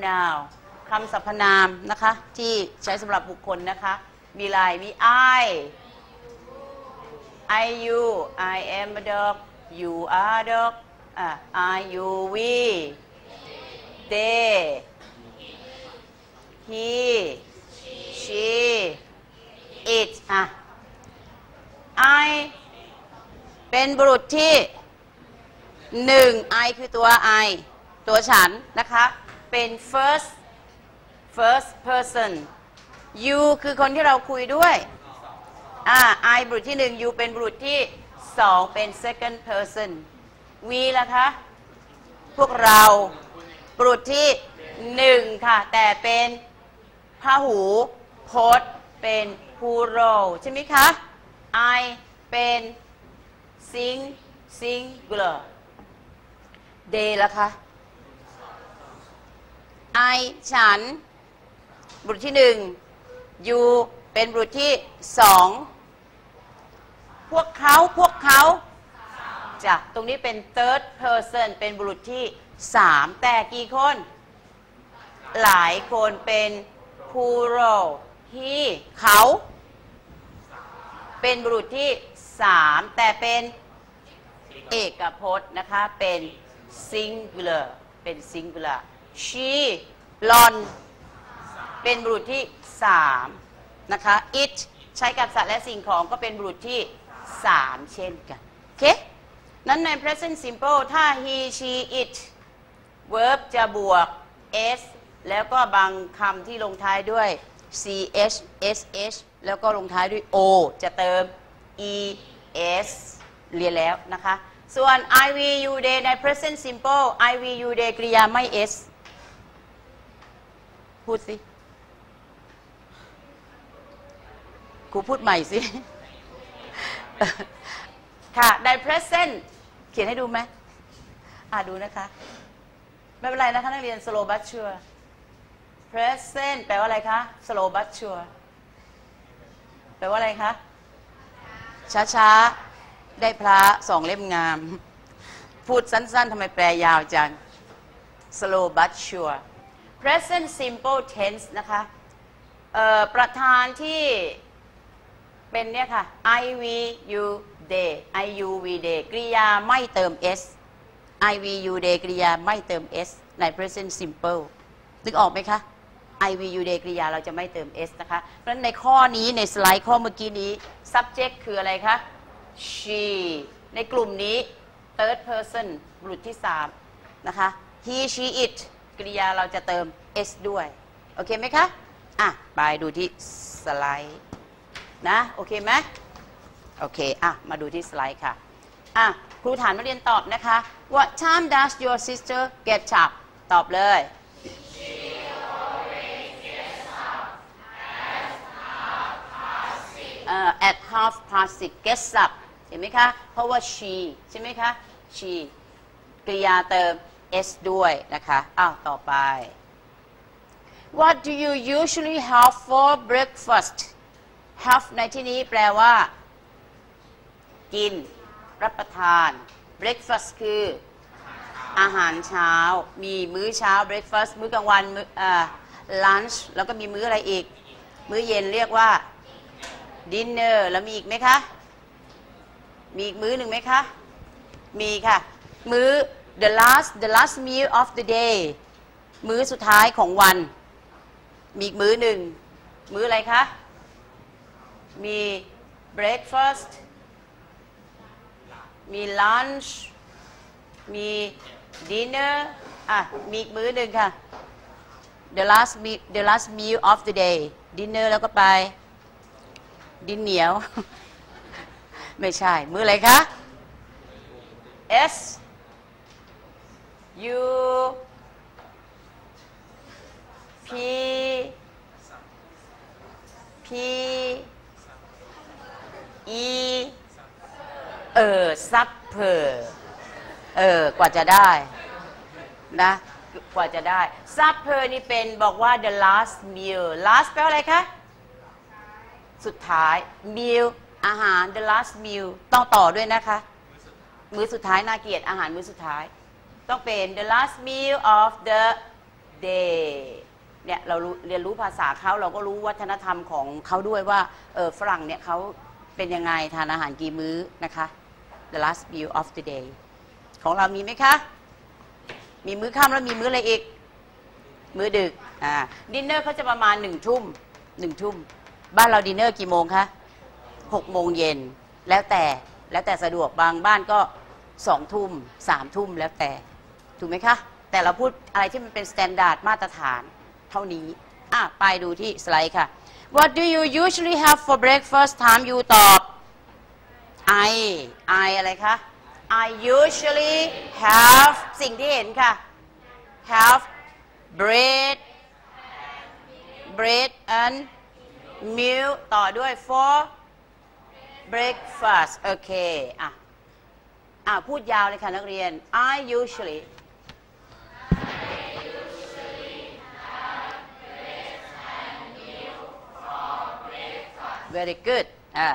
now คำสรรพนามนะคะ ที่ใช้สำหรับบุคคลนะคะ มีลายมี I I you I am a dog you are a dog อะ I you we they he she it อะ I เป็นบุรุษที่หนึ่ง I คือตัว I ตัวฉันนะคะ เป็น first first person you คือคนที่เราคุยด้วยอ่า I บุรุษที่หนึ่ง you เป็นบุรุษที่สองเป็น second person we ล่ะคะ พวกเราบุรุษที่หนึ่งค่ะ แต่เป็นพหูพจน์เป็น plural ใช่ไหมคะ I เป็น sing singular they ล่ะคะ I ฉัน บุรุษที่หนึ่ง you เป็นบุรุษที่สองพวกเขาพวกเขาจ้ะตรงนี้เป็น third person เป็นบุรุษที่สามแต่กี่คน หลายคนเป็น plural he เขา เป็นบุรุษที่สามแต่เป็นเอกพจน์นะคะ เป็น singular เป็น singular she ลอน เป็นบุรุษที่สามนะคะ it ใช้กับสัตว์และสิ่งของก็เป็นบุรุษที่สามเช่นกัน โอเค นั้นใน present simple ถ้า he she it verb จะบวก s แล้วก็บางคำที่ลงท้ายด้วย ch sh แล้วก็ลงท้ายด้วย o จะเติม es เรียนแล้วนะคะ ส่วน I V U day ใน present simple I V U day กริยาไม่ s พูดสิครูพูดใหม่สิ ค่ะ ใน present เขียนให้ดูไหมอ่าดูนะคะ ไม่เป็นไรนะคะ นักเรียน slow but sure present แปลว่าอะไรคะ slow but sure แปลว่าอะไรคะ ช้าๆ ได้พระสองเล่มงาม พูดสั้น ๆทำไมแปลยาวจัง slow but sure present simple tense นะคะประธานที่เป็นเนี่ยค่ะ I V U day I U V day กริยาไม่เติม s I V U day กริยาไม่เติม s ใน present simple นึกออกไหมคะ I V U day กริยาเราจะไม่เติม s นะคะ เพราะฉะนั้นในข้อนี้ในสไลด์ข้อเมื่อกี้นี้ subject คืออะไรคะ she ในกลุ่มนี้ third person บุรุษที่ 3 นะคะ he she it กริยาเราจะเติม s ด้วย โอเคไหมคะ อะ ไปดูที่สไลด์นะ โอเคไหมโอเค อะ มาดูที่สไลด์ค่ะ อะ ครูถามนักเรียนตอบนะคะ What time does your sister get up ตอบเลย at half past six gets up เห็นไหมคะ เพราะว่า she ใช่ไหมคะ she กริยาเติม s ด้วยนะคะ อ้าว ต่อไป What do you usually have for breakfast have ในที่นี้แปลว่า กิน รับประทาน breakfast คือ อาหารเช้า มีมื้อเช้า breakfast มื้อกลางวันมื้อ lunch แล้วก็มีมื้ออะไรอีก มื้อเย็นเรียกว่า dinner แล้วมีอีกไหมคะ มีอีกมื้อหนึ่งไหมคะ มีค่ะ มื้อ the last the last meal of the day มื้อสุดท้ายของวัน มีอีกมื้อหนึ่ง มื้ออะไรคะ มี breakfast มี lunch มี dinner อะ มีอีกมื้อหนึ่งค่ะ the last meal the last meal of the day dinner แล้วก็ไป ดินเหนียว ไม่ใช่ มื้ออะไรคะ S U P P E เออซับเพอเออกว่าจะได้นะกว่าจะได้ซับเพอนี่เป็นบอกว่า the last meal last แปลว่าอะไรคะ สุดท้าย meal อาหาร the last meal ต้องต่อด้วยนะคะ มื้อสุดท้ายน่าเกียดอาหารมื้อสุดท้าย ต้องเป็น the last meal of the day เนี่ยเราเรียนรู้ภาษาเขาเราก็รู้วัฒนธรรมของเขาด้วยว่าเออฝรั่งเนี่ยเขาเป็นยังไงทานอาหารกี่มื้อนะคะ the last meal of the day ของเรามีไหมคะ มีมื้อค่ำแล้วมีมื้ออะไรอีก มื้อดึกอ่าดินเนอร์เขาจะประมาณหนึ่งทุ่มหนึ่งทุ่มบ้านเราดินเนอร์กี่โมงคะหกโมงเย็นแล้วแต่แล้วแต่สะดวกบางบ้านก็สองทุ่มสามทุ่มแล้วแต่ ถูกไหมคะ แต่เราพูดอะไรที่มันเป็นสแตนดาร์ดมาตรฐานเท่านี้ อะ ไปดูที่สไลด์ค่ะ What do you usually have for breakfast ถามอยู่ตอบ I I อะไรคะ I usually have สิ่งที่เห็นค่ะ have bread bread and milk ต่อด้วย for breakfast โอเค อะ อะ พูดยาวเลยค่ะ นักเรียน I usually very good อ่า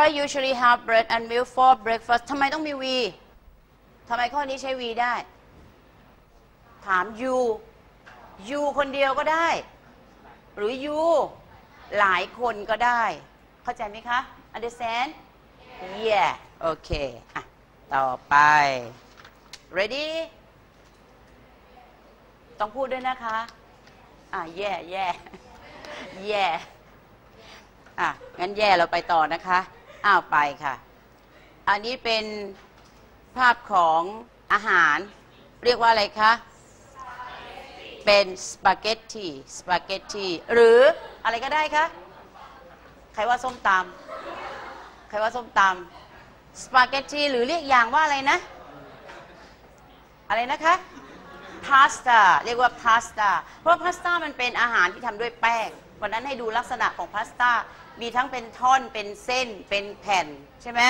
I usually have bread and milk for breakfast ทำไมต้องมี we ทำไมข้อนี้ใช้ we ได้ ถาม you you คนเดียวก็ได้ หรือ you หลายคนก็ได้ เข้าใจไหมคะ understand yeah โอเคอะต่อไป ready ต้องพูดด้วยนะคะ อะ yeah yeah yeah อะงั้นแย่เราไปต่อนะคะอ้าวไปค่ะ อันนี้เป็นภาพของอาหาร เรียกว่าอะไรคะ เป็นสปาเกตตีสปาเกตตีหรืออะไรก็ได้คะใครว่าส้มตำใครว่าส้มตำสปาเกตตีหรือเรียกอย่างว่าอะไรนะ อะไรนะคะพาสต้าเรียกว่าพาสต้าเพราะพาสต้ามันเป็นอาหารที่ทำด้วยแป้งวันนั้นให้ดูลักษณะของพาสต้า มีทั้งเป็นท่อนเป็นเส้นเป็นแผ่นใช่ไหม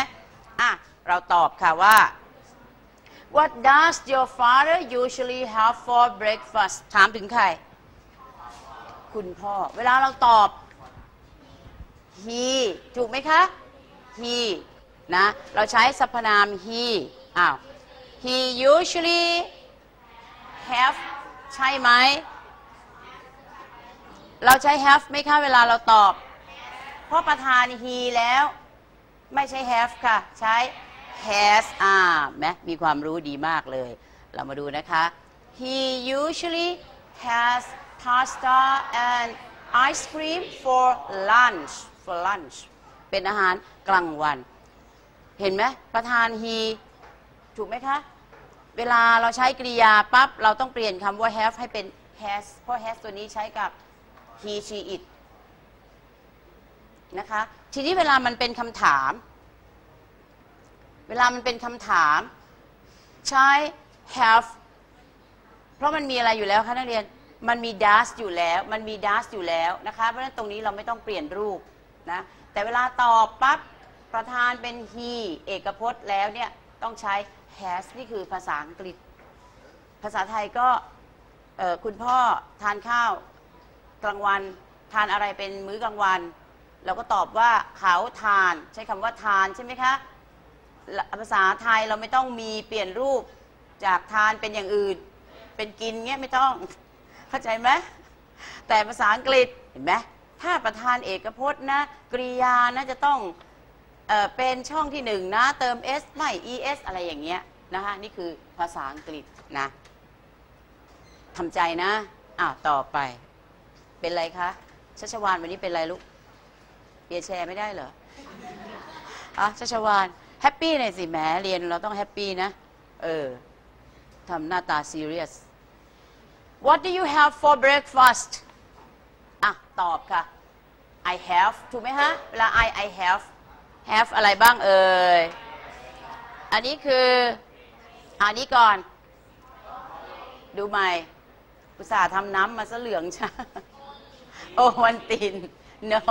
อะเราตอบค่ะว่า What does your father usually have for breakfast ถามถึงใคร คุณพ่อ เวลาเราตอบ he ถูกไหมคะ he นะ เราใช้สรรพนาม he อ้าว he usually have ใช่ไหม เราใช้ have ไหมคะ เวลาเราตอบ ราะประธาน he แล้ว ไม่ใช่ have ค่ะ ใช้ has อ่าแมมีความรู้ดีมากเลย เรามาดูนะคะ he usually has pasta and ice cream for lunch for lunch เป็นอาหารกลางวัน เห็นไหมประธาน he ถูกไหมคะ เวลาเราใช้กริยาปั๊บ เราต้องเปลี่ยนคำว่า have ให้เป็น has เพราะ has ตัวนี้ใช้กับ he she it นะคะ ทีนี้เวลามันเป็นคำถาม เวลามันเป็นคำถาม ใช้ have เพราะมันมีอะไรอยู่แล้วคะนักเรียน มันมี does อยู่แล้ว มันมี does อยู่แล้วนะคะ เพราะฉะนั้นตรงนี้เราไม่ต้องเปลี่ยนรูปนะ แต่เวลาตอบปั๊บประธานเป็น he เอกพจน์แล้วเนี่ยต้องใช้ has นี่คือภาษาอังกฤษ ภาษาไทยก็คุณพ่อทานข้าวกลางวัน ทานอะไรเป็นมื้อกลางวัน เราก็ตอบว่าเขาทาน ใช้คำว่าทานใช่ไหมคะภาษาไทยเราไม่ต้องมีเปลี่ยนรูปจากทานเป็นอย่างอื่น เป็นกินเงี้ยไม่ต้องเข้าใจไหมแต่ภาษาอังกฤษเห็นไหมถ้าประธานเอกพจน์นะกริยานะจะต้องเออเป็นช่องที่หนึ่งนะเติม s ไม่ es อะไรอย่างเงี้ยนะคะนี่คือภาษาอังกฤษนะทำใจนะอ้าวต่อไป เป็นไรคะชัชวานวันนี้เป็นไรลูก ปียแชร์ไม่ได้เหรออะชัชวานแฮปปี้หน่อยสิแหมเรียนเราต้องแฮปปี้นะ เออทำหน้าตา serious What do you have for breakfast อะ ตอบค่ะ I have ถูกไหมฮะ เวลา I I have have อะไรบ้างเอ่ย อันนี้คือ อันนี้ก่อน ดูใหม่ อุตส่าห์ทำน้ำมาซะเหลืองชาโอวันติน no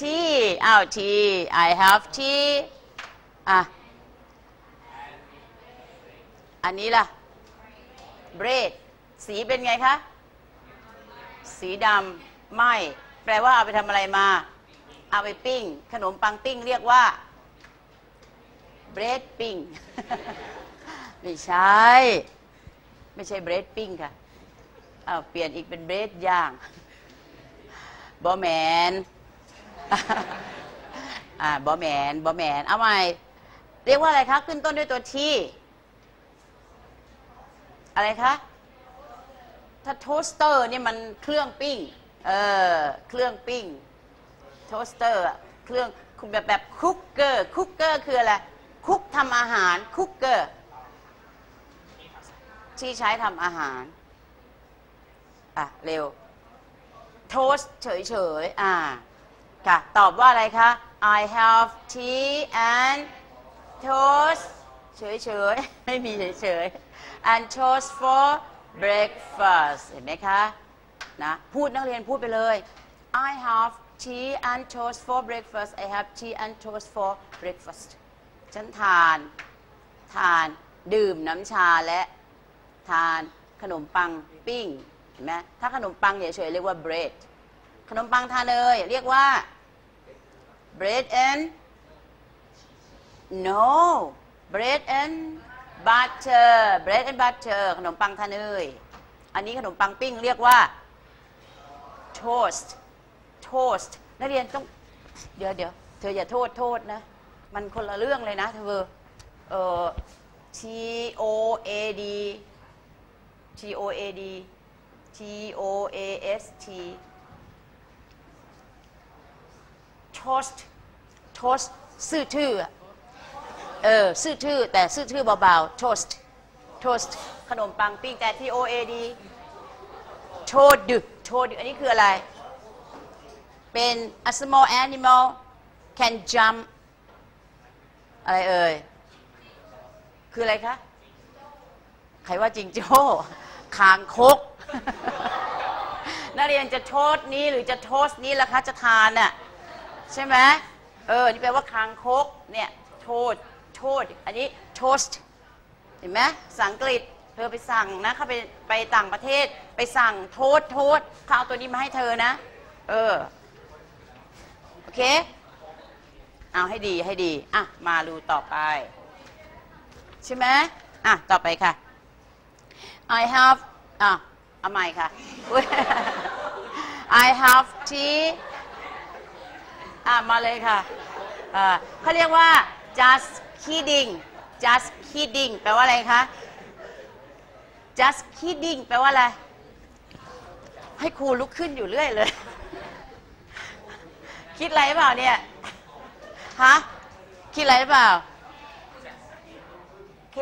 tea อ้าว tea I have tea อะ อันนี้ล่ะ bread สีเป็นไงคะ สีดำไม่ แปลว่าเอาไปทำอะไรมา เอาไปปิ้ง ขนมปังปิ้งเรียกว่า bread ปิ้งไม่ใช่ ไม่ใช่ bread ปิ้งค่ะเอาเปลี่ยนอีกเป็นเบรดย่างบอแมน อ่าบอแมนบอแมนเอาใหม่ เรียกว่าอะไรคะ ขึ้นต้นด้วยตัวที่อะไรคะถ้าโทสเตอร์นี่มันเครื่องปิ้ง เออ เครื่องปิ้ง โทสเตอร์ เครื่องแบบแบบคุกเกอร์ คุกเกอร์คืออะไร คุกทำอาหาร คุกเกอร์ ที่ใช้ทำอาหาร อะ เร็ว โทสเฉยๆ อ่า ค่ะ ตอบว่าอะไรคะ I have tea and toast เฉยๆ ไม่มีเฉยๆ and toast for breakfast เห็นไหมคะนะพูดนักเรียนพูดไปเลย I have tea and toast for breakfast I have tea and toast for breakfast ฉันทาน ทานดื่มน้ำชาและทานขนมปังปิ้งเห็นไหมถ้าขนมปังเฉยๆเรียกว่า bread ขนมปังทาเนยเรียกว่า bread and no bread and butter bread and butter ขนมปังทาเนย อันนี้ขนมปังปิ้งเรียกว่า toast toast นักเรียนต้อง เดี๋ยวเดี๋ยวเธออย่าโทษโทษนะ มันคนละเรื่องเลยนะเธอเออ T O A D T O A D T O A S T toast toast ซื่อทื่ออะเออซื่อทื่อแต่ซื่อทื่อเบาๆ toast toast ขนมปังปิ้งแต่ T O A D โชดดึกโชดดึกอันนี้คืออะไร เป็น a small animal can jump อะไรเอ่ย คืออะไรคะ ใครว่าจริงโจ้คางคก นักเรียนจะโทษนี้หรือจะโทษนี้ล่ะคะ จะทานน่ะ ใช่ไหมเออ นี่แปลว่าคางคกเนี่ยโทษโทษอันนี้ toast เห็นไหมภาษาอังกฤษเธอไปสั่งนะเขาไปไปต่างประเทศไปสั่งโทษโทษเขาเอาตัวนี้มาให้เธอนะ เออ โอเค เอาให้ดีให้ดี อะ มาดูต่อไป ใช่ไหมอะ ต่อไปค่ะ I have อะเอาใหม่ค่ะ I have tea อะมาเลยค่ะอ่าเขาเรียกว่า just kidding just kidding แปลว่าอะไรคะ just kidding แปลว่าอะไร ให้ครูลุกขึ้นอยู่เรื่อยเลย คิดอะไรเปล่าเนี่ย ฮะ คิดอะไรเปล่า K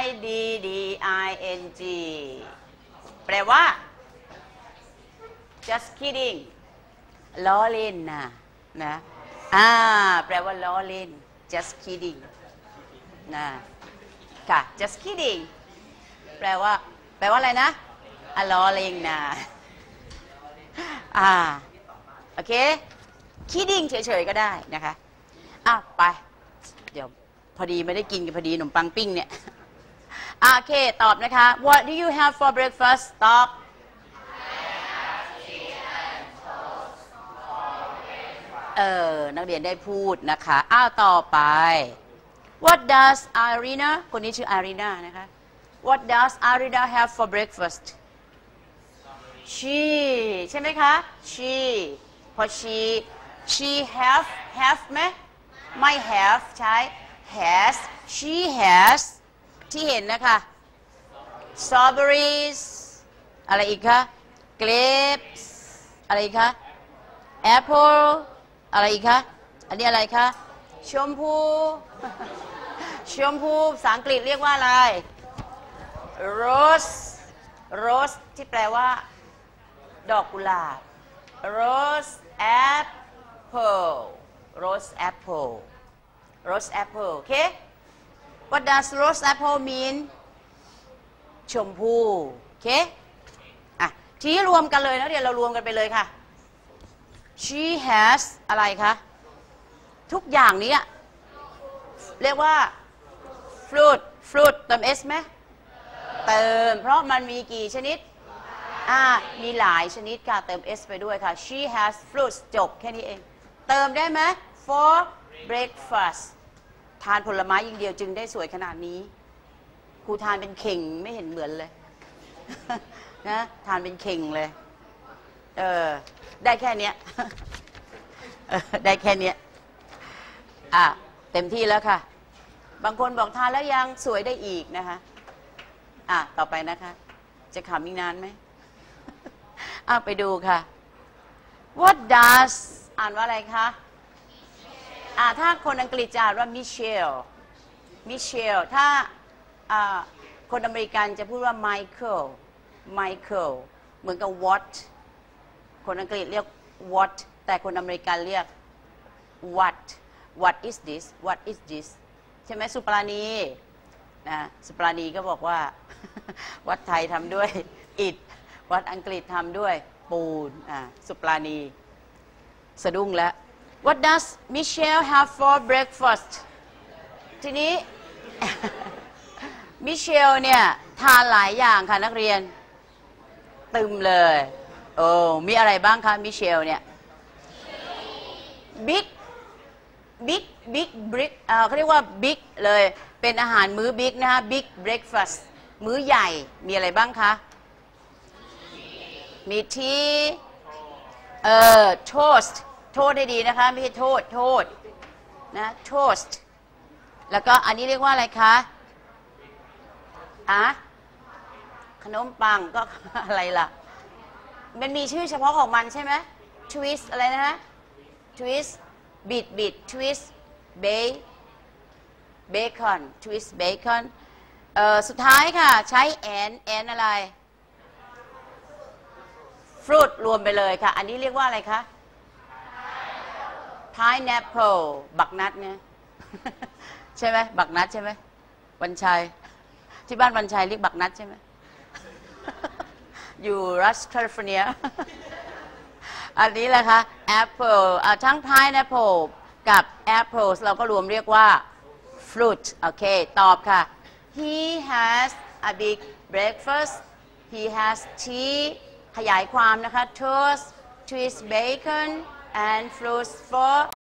I D D I N G แปลว่า just kidding ล้อเล่นนะ นะอ่าแปลว่าล้อเล่น just kidding นะค่ะ just kidding แปลว่า แปลว่าอะไรนะอะล้อเล่นนะอ่าโอเค kidding เฉยๆก็ได้นะคะอะไป เดี๋ยวพอดีไม่ได้กินกันพอดีขนมปังปิ้งเนี่ยโอเค ตอบนะคะ What do you have for breakfast ต เออ นักเรียนได้พูดนะคะ อ้าว ต่อไป What does Irina คนนี้ชื่อ Irina นะคะ What does Irina have for breakfast she ใช่ไหมคะ she พอ she she have have ไหมไม่ have ใช้ has she has ที่เห็นนะคะ strawberries อะไรอีกคะ grapes อะไรอีกคะ apple อะไรอีกคะ อันนี้อะไรคะ ชมพู ชมพูภาษาอังกฤษเรียกว่าอะไร rose rose ที่แปลว่า ดอกกุหลาบ rose apple rose apple rose apple โอเค What does rose apple mean ชมพู โอเค อะ ทีนี้รวมกันเลยนะเดี๋ยวเรารวมกันไปเลยค่ะ she has อะไรคะ ทุกอย่างนี้อะเรียกว่า fruit fruit เติม s ไหมเติม เพราะมันมีกี่ชนิด อ่า มีหลายชนิดค่ะ เติม s ไปด้วยค่ะ she has fruits จบ แค่นี้เอง เติมได้ไหม for breakfast ทานผลไม้อย่างเดียวจึงได้สวยขนาดนี้ ครูทานเป็นเข่งไม่เห็นเหมือนเลย นะ ทานเป็นเข่งเลย เออ ได้แค่เนี้ยเออได้แค่เนี้ยอะ เต็มที่แล้วค่ะ บางคนบอกทานแล้วยังสวยได้อีกนะคะ อะ ต่อไปนะคะ จะขำอีกนานไหมอะ ไปดูค่ะ What does อ่านว่าอะไรคะ อ่าถ้าคนอังกฤษจะอ่านว่า Michelle Michelle ถ้าอ่าคนอเมริกันจะพูดว่า Michael Michael เหมือนกับ what คนอังกฤษเรียก what แต่คนอเมริกันเรียก what what is this what is this ใช่ไหมสุปราณีนะสุปราณีก็บอกว่า วัดไทยทำด้วยอิฐวัดอังกฤษทำด้วยปูนอ่าสุปราณีสะดุ้งแล้ว What does Michelle have for breakfast ทีนี้ มิเชลเนี่ย ทานหลายอย่างค่ะนักเรียน ตึมเลย โอ้มีอะไรบ้างคะมิเชลเนี่ยบิ๊กบิ๊กบิ๊กบริกเขาเรียกว่าบิ๊กเลยเป็นอาหารมื้อบิ๊กนะคะบิ๊กเบรคฟาสต์มื้อใหญ่มีอะไรบ้างคะ มีทีเอ่อโทสต์โทษให้ดีนะคะ ไม่ใช่โทษโทษนะโทสต์แล้วก็อันนี้เรียกว่าอะไรคะอะขนมปังก็อะไรล่ะ มันมีชื่อเฉพาะของมันใช่ไหมทวิสอะไรนะฮะทวิสบิดบิดทวิสเบเบคอนทวิสเบคอนสุดท้ายค่ะ ใช้แอนแอนอะไรฟรุตรวมไปเลยค่ะ อันนี้เรียกว่าอะไรคะ pineapple บักนัดเนี่ยใช่ไหมบักนัดใช่ไหมวันชัยที่บ้านวันชัยเรียกบักนัดใช่ไหม อยู่รัชแคลิฟอร์เนีย อันนี้แหละคะ่ะแอปเปิลทั้งพายแอปเปิลกับแอปเปิลเราก็รวมเรียกว่า fruit โอเค ตอบค่ะ he has a big breakfast he has tea ขยายความนะคะ toast twist bacon and fruits for